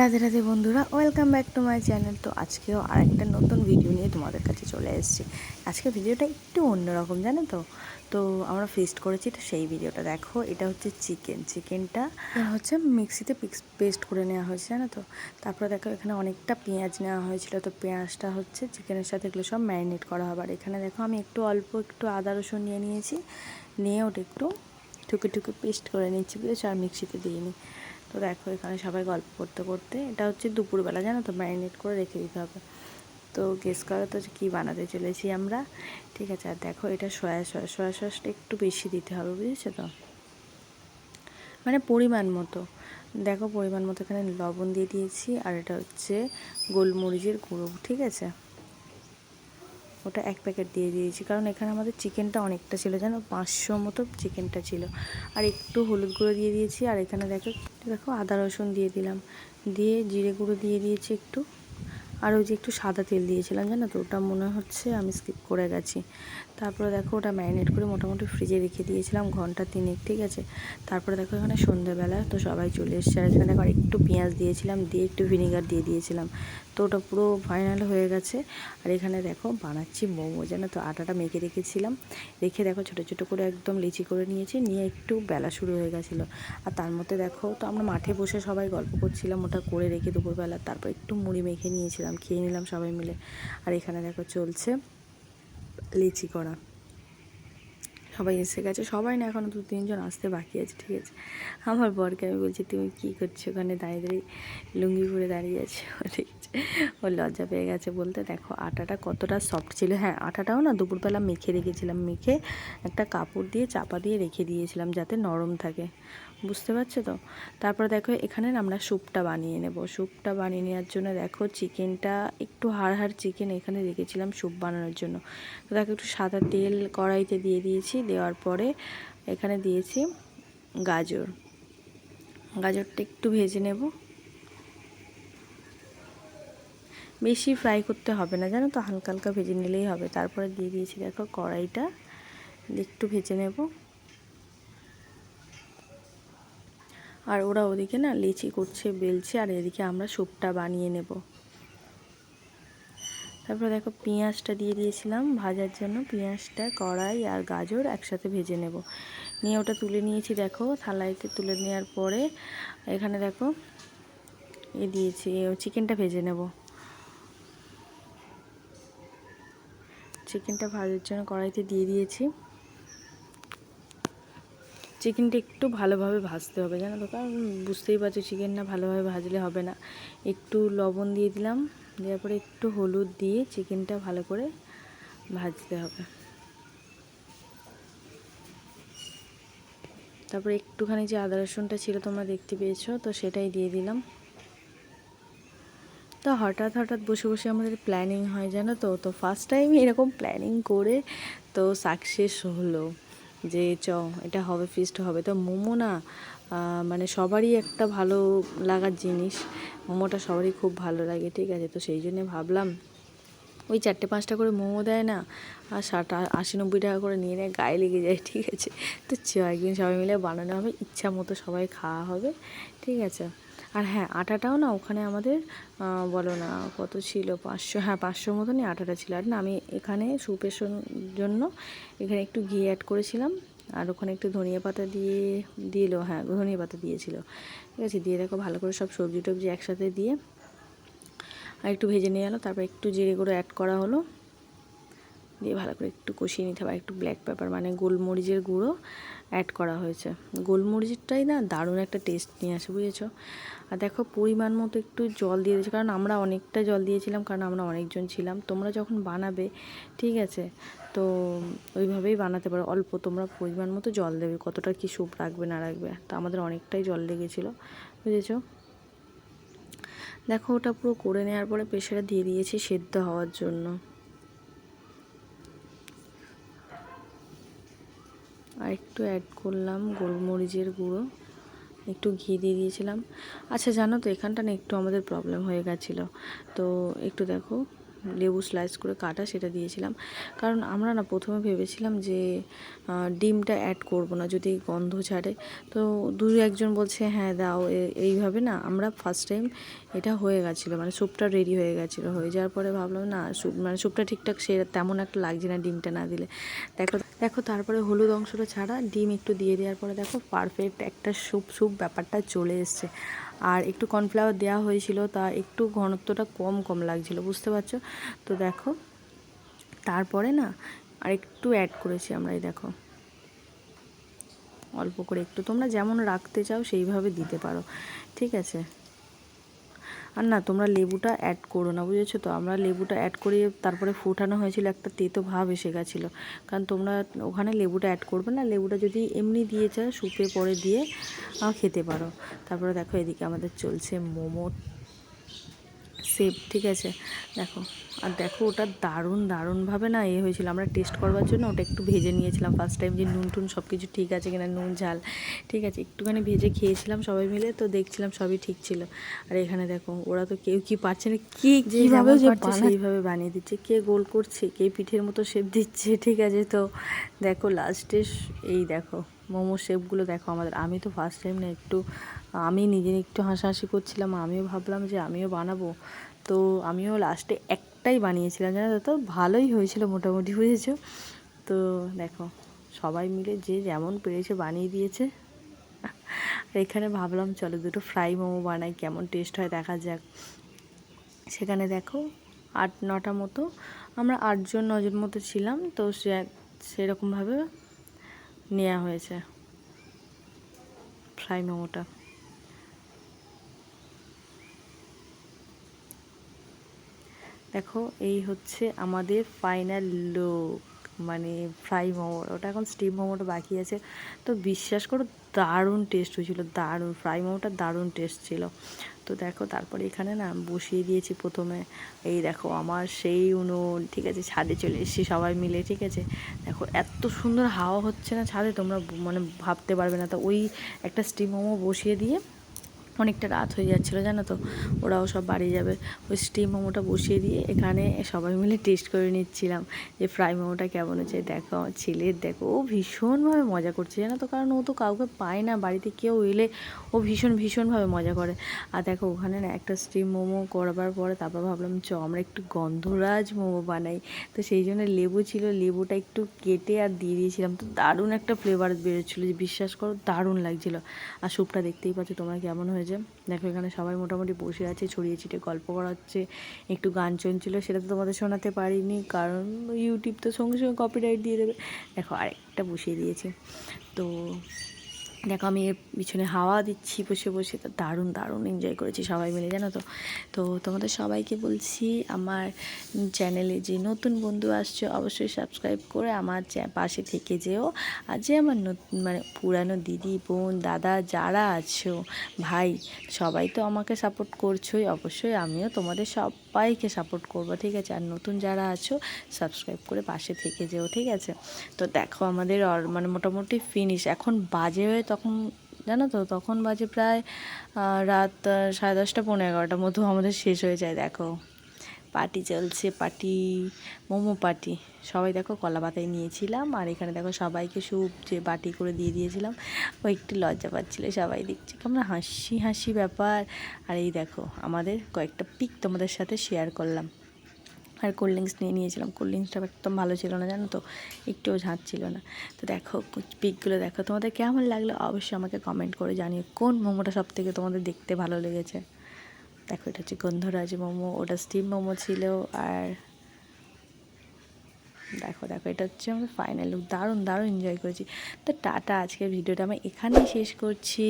রাধে রাধে বন্ধুরা welcome back to my channel তো আজকেও আরেকটা নতুন ভিডিও নিয়ে তোমাদের কাছে চলে এসেছি। আজকে ভিডিওটা একটু অন্যরকম, জানো তো? তো আমরা ফিস্ট করেছি, তো সেই ভিডিওটা দেখো। এটা হচ্ছে চিকেন চিকেনটা হচ্ছে মিক্সিতে পিক্স পেস্ট করে নেওয়া হয়েছে, জানো তো? তারপরে দেখো, এখানে অনেকটা পেঁয়াজ নেওয়া হয়েছিল। তো পেঁয়াজটা হচ্ছে চিকেনের সাথে এগুলো সব ম্যারিনেট করা হবে। আর এখানে দেখো, আমি একটু অল্প একটু আদা রসুন নিয়ে নিয়েছি। নিয়ে ওটা একটু ঠুকে ঠুকে পেস্ট করে নিচ্ছি, বুঝেছ? আর মিক্সিতে দিয়ে নিই তো দেখো, এখানে সবাই গল্প করতে করতে, এটা হচ্ছে দুপুরবেলা, জানো তো? ম্যারিনেট করে রেখে দিতে হবে। তো গেস করো তো কী বানাতে চলেছি আমরা। ঠিক আছে, আর দেখো, এটা সয়া সস সয়া সসটা একটু বেশি দিতে হবে, বুঝেছ তো? মানে পরিমাণ মতো। দেখো, পরিমাণ মতো এখানে লবণ দিয়ে দিয়েছি, আর এটা হচ্ছে গোলমরিচের গুঁড়ো, ঠিক আছে? ওটা এক প্যাকেট দিয়ে দিয়েছি, কারণ এখানে আমাদের চিকেনটা অনেকটা ছিল, জানো? পাঁচশো মতো চিকেনটা ছিল। আর একটু হলুদ গুঁড়ো দিয়ে দিয়েছি, আর এখানে দেখো দেখো আদা রসুন দিয়ে দিলাম। দিয়ে জিরে গুঁড়ো দিয়ে দিয়েছি একটু। আর ওই যে একটু সাদা তেল দিয়েছিলাম, জানো তো? ওটা মনে হচ্ছে আমি স্কিপ করে গেছি। তারপরে দেখো ওটা ম্যারিনেট করে মোটামুটি ফ্রিজে রেখে দিয়েছিলাম, ঘণ্টা তিনেক ঠিক আছে। তারপরে দেখো এখানে সন্ধ্যেবেলা তো সবাই চলে এসছে। আর এখানে দেখো একটু পেঁয়াজ দিয়েছিলাম, দিয়ে একটু ভিনিগার দিয়ে দিয়েছিলাম। তো ওটা পুরো ফাইনাল হয়ে গেছে। আর এখানে দেখো বানাচ্ছি মোমো, জানো তো? আটাটা মেখে রেখেছিলাম। রেখে দেখো ছোটো ছোটো করে একদম লিচি করে নিয়েছি, নিয়ে একটু বেলা শুরু হয়ে গেছিল। আর তার মধ্যে দেখো, তো আমরা মাঠে বসে সবাই গল্প করছিলাম, ওটা করে রেখে দুপুরবেলা। তারপর একটু মুড়ি মেখে নিয়েছিলাম, খেয়ে নিলাম সবাই মিলে। আর এখানে দেখো চলছে লিচি করা। সবাই এসে গেছে। সবাই না এখনও দু তিনজন আসতে বাকি আছে, ঠিক আছে? আমার বরকে আমি বলছি, তুমি কী করছ ওখানে দাঁড়িয়ে দাঁড়িয়ে লুঙ্গি পরে দাঁড়িয়ে আছো? ঠিক আছে? ও লজ্জা পেয়ে গেছে বলতে, দেখো, আটাটা কতটা সফট ছিল। হ্যাঁ আটাটাও না, দুপুরবেলা মেখে রেখেছিলাম। মেখে একটা কাপড় দিয়ে চাপা দিয়ে রেখে দিয়েছিলাম যাতে নরম থাকে। বুঝতে পারছ তো? তারপর দেখো এখানে আমরা স্যুপটা বানিয়ে নেব। স্যুপটা বানিয়ে নেওয়ার জন্য দেখো চিকেনটা একটু হাড় হাড় চিকেন এখানে রেখেছিলাম স্যুপ বানানোর জন্য। তো দেখো একটু সাদা তেল কড়াইতে দিয়ে দিয়েছি, দেওয়ার পরে এখানে দিয়েছি গাজর। গাজরটা একটু ভেজে নেব। বেশি ফ্রাই করতে হবে না, জানো তো? হালকা হালকা ভেজে নিলেই হবে। তারপরে দিয়ে দিয়েছি দেখো কড়াইটা। একটু ভেজে নেব। আর ওরা ওদিকে না লিচি করছে, বেলছে, আর এদিকে আমরা স্যুপটা বানিয়ে নেব। তারপরে দেখো পেঁয়াজটা দিয়ে দিয়েছিলাম, ভাজার জন্য পেঁয়াজটা, কড়াই আর গাজর একসাথে ভেজে নেব। নিয়ে ওটা তুলে নিয়েছি দেখো, থালাইতে তুলে নেওয়ার পরে এখানে দেখো এ দিয়েছি চিকেনটা ভেজে নেব। চিকেনটা ভাজার জন্য কড়াইতে দিয়ে দিয়েছি। চিকেনটা একটু ভালোভাবে ভাজতে হবে, জানো তো? কারণ বুঝতেই পারছ চিকেন না ভালোভাবে ভাজলে হবে না। একটু লবণ দিয়ে দিলাম, দেওয়ার পরে একটু হলুদ দিয়ে চিকেনটা ভালো করে ভাজতে হবে। তারপরে একটুখানি যে আদা রসুনটা ছিল তোমরা দেখতে পেয়েছ, তো সেটাই দিয়ে দিলাম। তো হঠাৎ হঠাৎ বসে বসে আমাদের প্ল্যানিং হয়, জানো তো? তো ফার্স্ট টাইম এরকম প্ল্যানিং করে তো সাকসেস হলো। যে চ, এটা হবে ফিস্ট হবে। তো মোমো না মানে সবারই একটা ভালো লাগার জিনিস। মোমোটা সবারই খুব ভালো লাগে, ঠিক আছে? তো সেই জন্যে ভাবলাম, ওই চারটে পাঁচটা করে মোমো দেয় না, আর ষাট আশি, নব্বই টাকা করে নিয়ে নেয়, গায়ে লেগে যায়, ঠিক আছে? তো চ, একদিন সবাই মিলে বানানো হবে, ইচ্ছা মতো সবাই খাওয়া হবে, ঠিক আছে? আর হ্যাঁ আটাটাও না ওখানে আমাদের বলো না কত ছিল? পাঁচশো হ্যাঁ পাঁচশোর মতনই আটাটা ছিল। আর না, আমি এখানে সুপের জন্য এখানে একটু ঘি অ্যাড করেছিলাম। আর ওখানে একটু ধনিয়া পাতা দিয়ে, দিল হ্যাঁ ধনিয়া পাতা দিয়েছিল। ঠিক আছে, দিয়ে দেখো ভালো করে সব সবজি টবজি একসাথে দিয়ে, আর একটু ভেজে নিয়ে গেলো তারপর একটু জিরে গুঁড়ো অ্যাড করা হলো। দিয়ে ভালো করে একটু কষিয়ে নিতে হবে একটু ব্ল্যাক পেপার মানে গোলমরিচের গুঁড়ো অ্যাড করা হয়েছে। গোলমরিচটাই না দারুণ একটা টেস্ট নিয়ে আসে, বুঝেছ? আর দেখো পরিমাণ মতো একটু জল দিয়ে দিয়েছি, কারণ আমরা অনেকটা জল দিয়েছিলাম, কারণ আমরা অনেকজন ছিলাম। তোমরা যখন বানাবে, ঠিক আছে? তো ওইভাবেই বানাতে পারো। অল্প তোমরা পরিমাণ মতো জল দেবে, কতটা কি স্যুপ রাখবে, না রাখবে, তো আমাদের অনেকটাই জল লেগেছিলো, বুঝেছ? দেখো ওটা পুরো করে নেওয়ার পরে প্রেশারে দিয়ে দিয়েছি সেদ্ধ হওয়ার জন্য। আর একটু অ্যাড করলাম গোলমরিচের গুঁড়ো। একটু ঘি দিয়ে দিয়েছিলাম। আচ্ছা জানো তো, এখানটা না একটু আমাদের প্রবলেম হয়ে গেছিল। তো একটু দেখো, লেবু স্লাইস করে কাটা সেটা দিয়েছিলাম। কারণ আমরা না প্রথমে ভেবেছিলাম যে ডিমটা অ্যাড করব না যদি গন্ধ ছাড়ে। তো দু একজন বলছে হ্যাঁ দাও। এইভাবে না আমরা ফার্স্ট টাইম এটা হয়ে গেছিল। মানে স্যুপটা রেডি হয়ে গেছিল। হয়ে যাওয়ার পরে ভাবলাম, না স্যুপ মানে স্যুপটা ঠিকঠাক সে তেমন একটা লাগছে না ডিমটা না দিলে। দেখো দেখো, তারপরে হলুদ অংশটা ছাড়া ডিম একটু দিয়ে দেওয়ার পরে দেখো পারফেক্ট একটা স্যুপ স্যুপ ব্যাপারটা চলে এসছে। আর একটু কর্নফ্লাওয়ার দেওয়া হয়েছিল, তা একটু ঘনত্বটা কম কম লাগছিল, বুঝতে পারছ? তো দেখো, তারপরে না আর একটু অ্যাড করেছি আমরা, এই দেখো। অল্প করে একটু, তোমরা যেমন রাখতে চাও সেইভাবে দিতে পারো, ঠিক আছে? আর না, তোমরা লেবুটা অ্যাড করো না, বুঝেছ তো? আমরা লেবুটা অ্যাড করে তারপরে ফুটানো হয়েছিল, একটা তেতো ভাব এসে গেছিল। কারণ তোমরা ওখানে লেবুটা অ্যাড করবে না, লেবুটা যদি এমনি দিয়ে চাও, সুপে পরে দিয়ে খেতে পারো। তারপরে দেখো এদিকে আমাদের চলছে মোমো সেপ ঠিক আছে? দেখো আর দেখো ওটা দারুণ দারুণভাবে না এ হয়েছিল। আমরা টেস্ট করবার জন্য ওটা একটু ভেজে নিয়েছিলাম। ফার্স্ট টাইম যে নুন টুন সব কিছু ঠিক আছে কিনা নুন ঝাল ঠিক আছে? একটুখানি ভেজে খেয়েছিলাম সবাই মিলে তো দেখছিলাম সবই ঠিক ছিল। আর এখানে দেখো ওরা তো কেউ কি পারছে না কে কীভাবে যে পারছে সেইভাবে বানিয়ে দিচ্ছে কে গোল করছে কে পিঠের মতো শেপ দিচ্ছে ঠিক আছে? তো দেখো লাস্টে এই দেখো মোমো শেপগুলো দেখো আমাদের। আমি তো ফার্স্ট টাইম না, একটু, আমি নিজে একটু হাসাহাসি করছিলাম, আমিও ভাবলাম যে আমিও বানাবো। তো আমিও লাস্টে একটাই বানিয়েছিলাম, জানো তো? ভালোই হয়েছিল মোটামুটি, বুঝেছ? তো দেখো, সবাই মিলে যে যেমন পেরেছে বানিয়ে দিয়েছে। এখানে ভাবলাম চলো দুটো ফ্রাই মোমো বানাই, কেমন টেস্ট হয় দেখা যাক। সেখানে দেখো, আট নটা মতো, আমরা আটজন, নজন মতো ছিলাম। তো সে, সেরকমভাবে নেওয়া হয়েছে। ফ্রাই মোমোটা। দেখো এই হচ্ছে আমাদের ফাইনাল লুক মানে ফ্রাই মোমো, ওটা এখন স্টিম মোমোটা বাকি আছে। তো বিশ্বাস করো, দারুণ টেস্ট হয়েছিল, দারুণ ফ্রাই মোমোটা দারুণ টেস্ট ছিল। তো দেখো, তারপরে এখানে না বসিয়ে দিয়েছি প্রথমে, এই দেখো আমার সেই উনুন, ঠিক আছে, ছাদে চলে এসেছি সবাই মিলে, ঠিক আছে। দেখো, এত সুন্দর হাওয়া হচ্ছে না ছাদে, তোমরা মানে ভাবতে পারবে না। তো ওই একটা স্টিম মোমো বসিয়ে দিয়ে অনেকটা রাত হয়ে যাচ্ছিল, জানো তো? ওরাও সব বাড়ি যাবে। ওই স্টিম মোমোটা বসিয়ে দিয়ে এখানে সবাই মিলে টেস্ট করে নিচ্ছিলাম যে ফ্রাই মোমোটা কেমন হচ্ছে। দেখো, আমার ছেলের দেখো, ও ভীষণভাবে মজা করছে, জানো তো? কারণ ও তো কাউকে পায় না, বাড়িতে কেউ এলে ও ভীষণ, ভীষণভাবে মজা করে। আর দেখো, ওখানে না একটা স্টিম মোমো করবার পরে তারপর ভাবলাম, চ, আমরা একটু গন্ধরাজ মোমো বানাই। তো সেই জন্য লেবু ছিল, লেবুটা একটু কেটে আর দিয়ে দিয়েছিলাম। তো দারুণ একটা ফ্লেভার বেরোচ্ছিলো, যে বিশ্বাস করো, দারুণ লাগছিল। আর স্যুপটা দেখতেই পাচ্ছ, তোমরা কেমন হয়েছে। দেখো, এখানে সবাই মোটামুটি বসে আছে, ছড়িয়ে ছিটিয়ে গল্প করা হচ্ছে একটু গান চলছিল, সেটা তো তোমাদের শোনাতে পারিনি, কারণ ইউটিউব তো সঙ্গে সঙ্গে কপিরাইট দিয়ে দেবে। দেখো, আরেকটা বসিয়ে দিয়েছে। তো দেখো আমি এর পিছনে হাওয়া দিচ্ছি, বসে বসে। তো দারুণ দারুণ এনজয় করেছি সবাই মিলে, জানো তো? তো তোমাদের সবাইকে বলছি, আমার চ্যানেলে যে নতুন বন্ধু আসছো, অবশ্যই সাবস্ক্রাইব করে আমার পাশে থেকে যেও। আর যে আমার মানে পুরানো দিদি, বোন, দাদা, যারা আছো, ভাই, সবাই তো আমাকে সাপোর্ট করছোই। অবশ্যই আমিও তোমাদের সবাইকে সাপোর্ট করব, ঠিক আছে? আর নতুন যারা আছো সাবস্ক্রাইব করে পাশে থেকে যেও, ঠিক আছে? তো দেখো আমাদের মানে মোটামুটি ফিনিশ এখন বাজে হয়ে তখন, জানো তো, তখন বাজে প্রায় রাত সাড়ে দশটা পনেরো এগারোটার মতো আমাদের শেষ হয়ে যায়, দেখো। পার্টি চলছে, পার্টি, মোমো পার্টি। সবাই দেখো কলা পাতায় নিয়েছিলাম, আর এখানে দেখো সবাইকে স্যুপ যে বাটি করে দিয়ে দিয়েছিলাম, ও একটু লজ্জা পাচ্ছিলো, সবাই দেখছে, কেমন হাসি হাসি ব্যাপার। আর এই দেখো, আমাদের কয়েকটা পিক তোমাদের সাথে শেয়ার করলাম। আর কোল্ড ড্রিঙ্কস নিয়ে নিয়েছিলাম। কোল্ড ড্রিঙ্কসটা একদম ভালো ছিল না, জানো তো? একটুও ঝাঁজ ছিল না। তো দেখো, পিকগুলো দেখো, তোমাদের কেমন লাগল? অবশ্যই আমাকে কমেন্ট করে জানিও, কোন মোমোটা সব থেকে তোমাদের দেখতে ভালো লেগেছে? দেখো, এটা হচ্ছে গন্ধরাজ মোমো, ওটা স্টিম মোমো ছিল, আর দেখো দেখো, এটা হচ্ছে আমাদের ফাইনাল লুক দারুণ দারুণ এনজয় করেছি। তো টাটা, আজকের ভিডিওটা আমি এখানেই শেষ করছি।